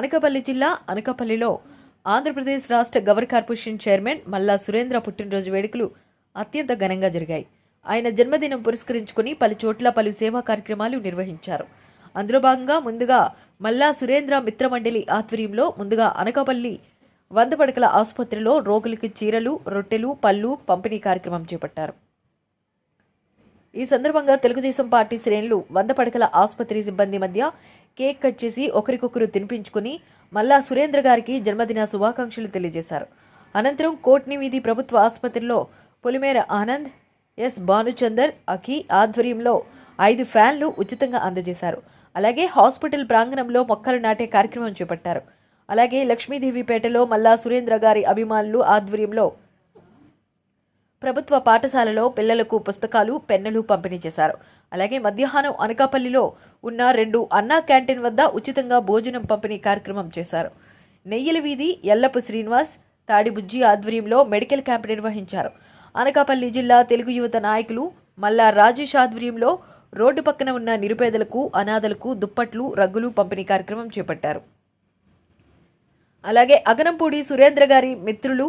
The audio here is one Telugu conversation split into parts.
అనకాపల్లి జిల్లా అనకాపల్లిలో ఆంధ్రప్రదేశ్ రాష్ట్ర గవర్ కార్పొరేషన్ చైర్మన్ మల్లా సురేంద్ర పుట్టినరోజు వేడుకలు అత్యంత ఘనంగా జరిగాయి. ఆయన జన్మదినం పురస్కరించుకుని పలు చోట్ల పలు సేవా కార్యక్రమాలు నిర్వహించారు. అందులో భాగంగా ముందుగా మల్లా సురేంద్ర మిత్రమండలి ఆధ్వర్యంలో ముందుగా అనకాపల్లి వంద పడకల ఆసుపత్రిలో రోగులకి చీరలు రొట్టెలు పళ్ళు పంపిణీ కార్యక్రమం చేపట్టారు. ఈ సందర్భంగా తెలుగుదేశం పార్టీ శ్రేణులు వంద పడకల ఆసుపత్రి సిబ్బంది మధ్య కేక్ కట్ చేసి ఒకరికొకరు తినిపించుకుని మల్లా సురేంద్ర గారికి జన్మదిన శుభాకాంక్షలు తెలియజేశారు. అనంతరం కోట్ని వీధి ప్రభుత్వ ఆసుపత్రిలో పొలిమేర ఆనంద్ ఎస్ భానుచందర్ అఖి ఆధ్వర్యంలో ఐదు ఫ్యాన్లు ఉచితంగా అందజేశారు. అలాగే హాస్పిటల్ ప్రాంగణంలో మొక్కలు నాటే కార్యక్రమం చేపట్టారు. అలాగే లక్ష్మీదేవిపేటలో మల్లా సురేంద్ర గారి అభిమానులు ఆధ్వర్యంలో ప్రభుత్వ పాఠశాలలో పిల్లలకు పుస్తకాలు పెన్నులు పంపిణీ చేశారు. అలాగే మధ్యాహ్నం అనకాపల్లిలో ఉన్న రెండు అన్నా క్యాంటీన్ వద్ద ఉచితంగా భోజనం పంపిణీ కార్యక్రమం చేశారు. నెయ్యిల వీధి ఎల్లపు శ్రీనివాస్ తాడిబుజ్జి ఆధ్వర్యంలో మెడికల్ క్యాంప్ నిర్వహించారు. అనకాపల్లి జిల్లా తెలుగు యువత నాయకులు మల్లా రాజేష్ ఆధ్వర్యంలో రోడ్డు పక్కన ఉన్న నిరుపేదలకు అనాథలకు దుప్పట్లు రగ్గులు పంపిణీ కార్యక్రమం చేపట్టారు. అలాగే అగనంపూడి సురేంద్ర గారి మిత్రులు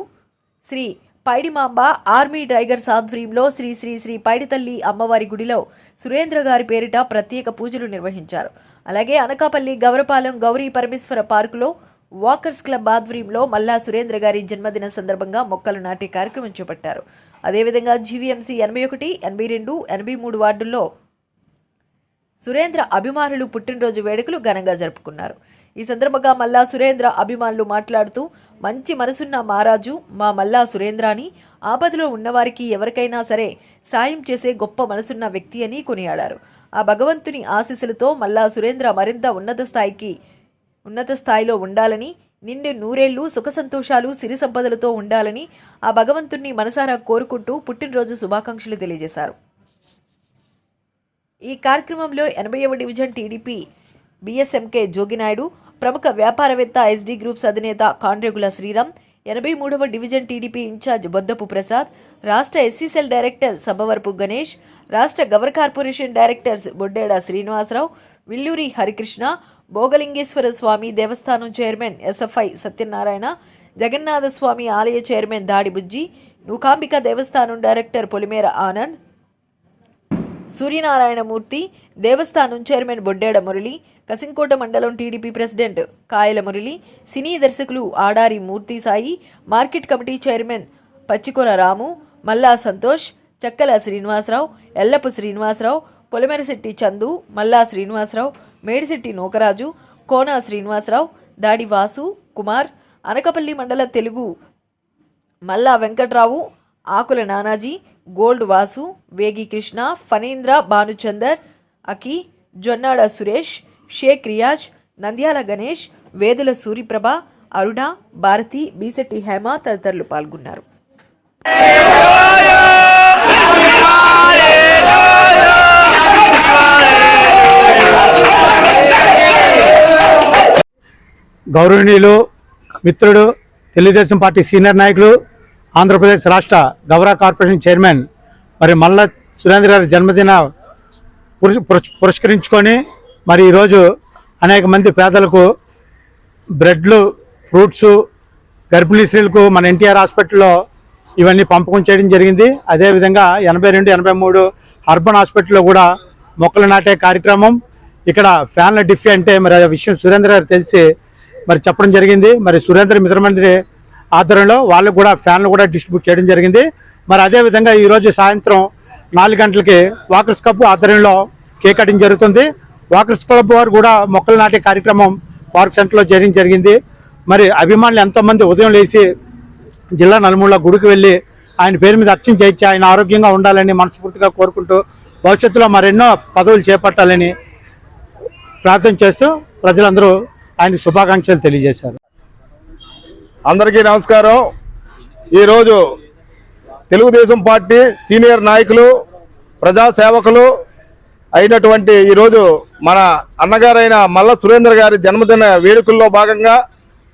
శ్రీ పైడిమాంబ ఆర్మీ టైగర్స్ ఆధ్వర్యంలో శ్రీ శ్రీ శ్రీ పైడితల్లి అమ్మవారి గుడిలో సురేంద్ర గారి పేరిట ప్రత్యేక పూజలు నిర్వహించారు. అలాగే అనకాపల్లి గౌరపాలెం గౌరీ పరమేశ్వర పార్కులో వాకర్స్ క్లబ్ ఆధ్వర్యంలో మల్లా సురేంద్ర గారి జన్మదిన సందర్భంగా మొక్కలు నాటే కార్యక్రమం చేపట్టారు. అదేవిధంగా జీవీఎంసీ ఎనభై ఒకటి ఎనభై రెండు ఎనభై మూడు వార్డుల్లో సురేంద్ర అభిమానులు పుట్టినరోజు వేడుకలు ఘనంగా జరుపుకున్నారు. ఈ సందర్భంగా మల్లా సురేంద్ర అభిమానులు మాట్లాడుతూ మంచి మనసున్న మహారాజు మా మల్లా సురేంద్ర అని ఆపదలో ఉన్నవారికి ఎవరికైనా సరే సాయం చేసే గొప్ప మనసున్న వ్యక్తి అని కొనియాడారు. ఆ భగవంతుని ఆశీస్సులతో మల్లా సురేంద్ర మరింత ఉన్నత స్థాయికి ఉన్నత స్థాయిలో ఉండాలని నిండు నూరేళ్ళు సుఖ సంతోషాలు సిరి సంపదలతో ఉండాలని ఆ భగవంతుణ్ణి మనసారా కోరుకుంటూ పుట్టినరోజు శుభాకాంక్షలు తెలియజేశారు. ఈ కార్యక్రమంలో ఎనభైవ డివిజన్ టీడీపీ బీఎస్ఎంకే జోగినాయుడు ప్రముఖ వ్యాపారవేత్త ఎస్డీ గ్రూప్స్ అధినేత కాండ్రేగుల శ్రీరామ్ ఎనభై మూడవ division TDP incharge Boddapu Prasad రాష్ట్ర SC cell director Sabhavarapu Ganesh రాష్ట్ర గవర్ corporation directors Boddeda Srinivasarao Villuri Harikrishna Bhogalingeswara Swamy Devasthanam chairman SFI Satyanarayana Jagannatha Swamy ఆలయ చైర్మన్ దాడిబుజ్జి నూకాంబిక దేవస్థానం డైరెక్టర్ పొలిమేర ఆనంద్ సూర్యనారాయణమూర్తి దేవస్థానం చైర్మన్ బొడ్డేడ మురళి కసింకోట మండలం టీడీపీ ప్రెసిడెంట్ కాయల మురళి సినీ దర్శకులు Adari Murthy Sai market committee chairman Pachikora Ramu Malla Santosh Chakkala Srinivasarao Ellapu Srinivasarao పొలమెరశెట్టి Chandu మల్లా శ్రీనివాసరావు మేడిశెట్టి నూకరాజు కోన శ్రీనివాసరావు దాడి వాసు కుమార్ అనకపల్లి మండల తెలుగు మల్లా వెంకట్రావు ఆకుల నానాజీ గోల్డ్ వాసు వేగి కృష్ణ ఫణీంద్ర భానుచందర్ అకి జొన్నాడ సురేష్ షేక్ రియాజ్ నంద్యాల గణేష్ వేదుల సూరిప్రభ అరుణ భారతి బీసెట్టి హేమ తదితరులు పాల్గొన్నారు. గౌరవనీయులు మిత్రుడు తెలుగుదేశం పార్టీ సీనియర్ నాయకులు ఆంధ్రప్రదేశ్ రాష్ట్ర గౌరవ కార్పొరేషన్ చైర్మన్ మరి మల్ల సురేంద్ర గారి జన్మదిన పురస్కరించుకొని మరి ఈరోజు అనేక మంది పేదలకు బ్రెడ్లు ఫ్రూట్స్ గర్భిణీ స్త్రీలకు మన ఎన్టీఆర్ హాస్పిటల్లో ఇవన్నీ పంపకం చేయడం జరిగింది. అదేవిధంగా ఎనభై రెండు ఎనభై మూడు అర్బన్ హాస్పిటల్లో కూడా మొక్కలు నాటే కార్యక్రమం. ఇక్కడ ఫ్యాన్ల డిఫీ అంటే మరి ఆ విషయం సురేంద్ర గారు తెలిసి మరి చెప్పడం జరిగింది. మరి సురేంద్ర మిత్రమండ్రి ఆధ్వర్యంలో వాళ్ళకు కూడా ఫ్యాన్లు కూడా డిస్ట్రిబ్యూట్ చేయడం జరిగింది. మరి అదేవిధంగా ఈరోజు సాయంత్రం నాలుగు గంటలకి వాకర్స్ క్లబ్ ఆధ్వర్యంలో కేక్ కటింగ్ జరుగుతుంది. వాకర్స్ క్లబ్ వారు కూడా మొక్కలు నాటే కార్యక్రమం పార్క్ సెంటర్లో చేయడం జరిగింది. మరి అభిమానులు ఎంతోమంది ఉదయం లేచి జిల్లా నలుమూల గుడికి వెళ్ళి ఆయన పేరు మీద అర్చన చేయించి ఆయన ఆరోగ్యంగా ఉండాలని మనస్ఫూర్తిగా కోరుకుంటూ భవిష్యత్తులో మరెన్నో పదవులు చేపట్టాలని ప్రార్థన చేస్తూ ప్రజలందరూ ఆయనకు శుభాకాంక్షలు తెలియజేశారు. అందరికీ నమస్కారం. ఈరోజు తెలుగుదేశం పార్టీ సీనియర్ నాయకులు ప్రజాసేవకులు అయినటువంటి ఈరోజు మన అన్నగారైన మల్ల సురేంద్ర గారి జన్మదిన వేడుకల్లో భాగంగా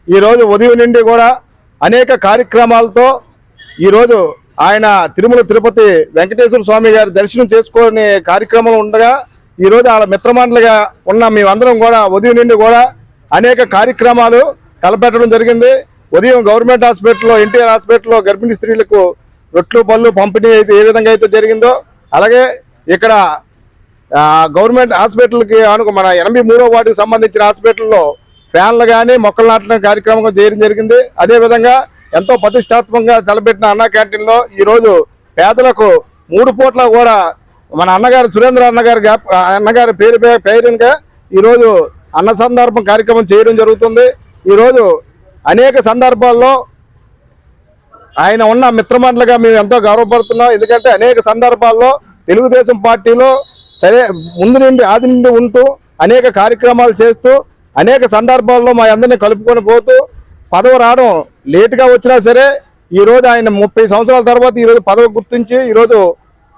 ఈరోజు ఉదయం నుండి కూడా అనేక కార్యక్రమాలతో ఈరోజు ఆయన తిరుమల తిరుపతి వెంకటేశ్వర స్వామి గారి దర్శనం చేసుకునే కార్యక్రమం ఉండగా ఈరోజు వాళ్ళ మిత్రమండలిగా ఉన్న మేమందరం కూడా ఉదయం నుండి కూడా అనేక కార్యక్రమాలు తలపెట్టడం జరిగింది. ఉదయం గవర్నమెంట్ హాస్పిటల్లో ఎన్టీఆర్ హాస్పిటల్లో గర్భిణీ స్త్రీలకు రొట్లు పళ్ళు పంపిణీ అయితే ఏ విధంగా అయితే జరిగిందో అలాగే ఇక్కడ గవర్నమెంట్ హాస్పిటల్కి అనుకు మన ఎనభై మూడో వార్డుకి సంబంధించిన హాస్పిటల్లో ఫ్యాన్లు కానీ మొక్కలు నాటడం కార్యక్రమం చేయడం జరిగింది. అదేవిధంగా ఎంతో ప్రతిష్టాత్మకంగా తలపెట్టిన అన్న క్యాంటీన్లో ఈరోజు పేదలకు మూడు పూట్ల కూడా మన అన్నగారు సురేంద్ర అన్నగారి అన్నగారి పేరు పే- పేరుగా ఈరోజు అన్న సందర్భం కార్యక్రమం చేయడం జరుగుతుంది. ఈరోజు అనేక సందర్భాల్లో ఆయన ఉన్న మిత్రమండలిగా మేము ఎంతో గౌరవపడుతున్నాం. ఎందుకంటే అనేక సందర్భాల్లో తెలుగుదేశం పార్టీలో సరే ముందు నుండి ఆది నుండి ఉంటూ అనేక కార్యక్రమాలు చేస్తూ అనేక సందర్భాల్లో మా అందరినీ కలుపుకొని పోతూ పదవి రావడం లేటుగా వచ్చినా సరే ఈరోజు ఆయన ముప్పై సంవత్సరాల తర్వాత ఈ రోజు పదవి గుర్తించి ఈరోజు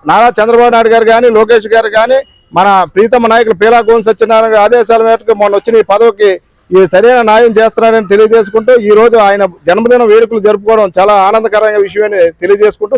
నారా చంద్రబాబు నాయుడు గారు కానీ లోకేష్ గారు కానీ మన ప్రీతమ నాయకులు పీలా గోవింద్ సత్యనారాయణ ఆదేశాల మేరకు మొన్న వచ్చిన ఈ పదవికి ఈ సరైన న్యాయం చేస్తున్నారని తెలియజేసుకుంటూ ఈ రోజు ఆయన జన్మదిన వేడుకలు జరుపుకోవడం చాలా ఆనందకరమైన విషయమని తెలియజేసుకుంటూ